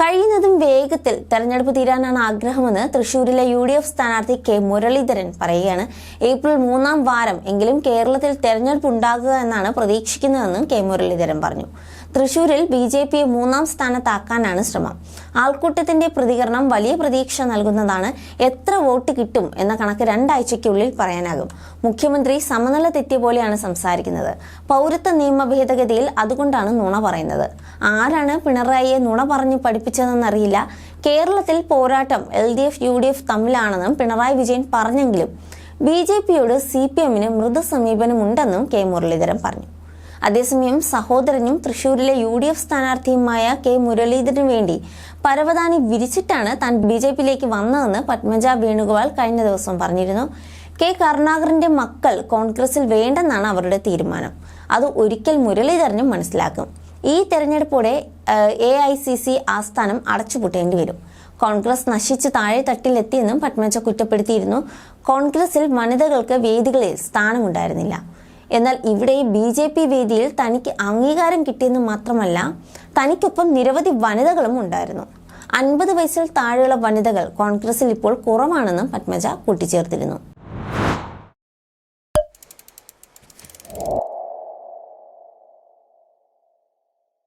കഴിയുന്നതും വേഗത്തിൽ തെരഞ്ഞെടുപ്പ് തീരാനാണ് ആഗ്രഹമെന്ന് തൃശൂരിലെ യു ഡി എഫ് സ്ഥാനാർത്ഥി കെ മുരളീധരൻ പറയുകയാണ്. ഏപ്രിൽ മൂന്നാം വാരം എങ്കിലും കേരളത്തിൽ തെരഞ്ഞെടുപ്പ് ഉണ്ടാകുക എന്നാണ് പ്രതീക്ഷിക്കുന്നതെന്നും കെ മുരളീധരൻ പറഞ്ഞു. തൃശൂരിൽ ബി ജെ പിയെ മൂന്നാം സ്ഥാനത്താക്കാനാണ് ശ്രമം. ആൾക്കൂട്ടത്തിന്റെ പ്രതികരണം വലിയ പ്രതീക്ഷ നൽകുന്നതാണ് എത്ര വോട്ട് കിട്ടും എന്ന കണക്ക് രണ്ടാഴ്ചയ്ക്കുള്ളിൽ പറയാനാകും. മുഖ്യമന്ത്രി സമനില തെറ്റിയ പോലെയാണ് സംസാരിക്കുന്നത്. പൗരത്വ നിയമ ഭേദഗതിയിൽ അതുകൊണ്ടാണ് നുണ പറയുന്നത്. ആരാണ് പിണറായിയെ നുണ പറഞ്ഞ് പഠിപ്പിച്ചതെന്നറിയില്ല കേരളത്തിൽ പോരാട്ടം L D F U D F തമ്മിലാണെന്നും Pinarayi Vijayan പറഞ്ഞെങ്കിലും ബി ജെ പിയോട് സി പി എമ്മിന് മൃദു സമീപനമുണ്ടെന്നും കെ മുരളീധരൻ പറഞ്ഞു. അതേസമയം സഹോദരനും തൃശൂരിലെ യു ഡി എഫ് സ്ഥാനാർത്ഥിയുമായ കെ മുരളീധരന് വേണ്ടി പരവതാനി വിരിച്ചിട്ടാണ് താൻ ബി ജെ പിയിലേക്ക് വന്നതെന്ന് പത്മജ വേണുഗോപാൽ കഴിഞ്ഞ ദിവസം പറഞ്ഞിരുന്നു. കെ കരുണാകരന്റെ മക്കൾ കോൺഗ്രസിൽ വേണ്ടെന്നാണ് അവരുടെ തീരുമാനം. അത് ഒരിക്കൽ മുരളീധരനും മനസ്സിലാക്കും. ഈ തെരഞ്ഞെടുപ്പോടെ എ ഐ സി സി ആസ്ഥാനം അടച്ചുപൂട്ടേണ്ടി വരും. കോൺഗ്രസ് നശിച്ച് താഴെ തട്ടിലെത്തിയെന്നും പത്മജ കുറ്റപ്പെടുത്തിയിരുന്നു. കോൺഗ്രസിൽ വനിതകൾക്ക് വേദികളിൽ സ്ഥാനമുണ്ടായിരുന്നില്ല. എന്നാൽ ഇവിടെ ബി ജെ പി വേദിയിൽ തനിക്ക് അംഗീകാരം കിട്ടിയെന്ന് മാത്രമല്ല തനിക്കൊപ്പം നിരവധി വനിതകളും ഉണ്ടായിരുന്നു. അൻപത് വയസ്സിൽ താഴെയുള്ള വനിതകൾ കോൺഗ്രസിൽ ഇപ്പോൾ കുറവാണെന്നും പത്മജ കൂട്ടിച്ചേർത്തിരുന്നു.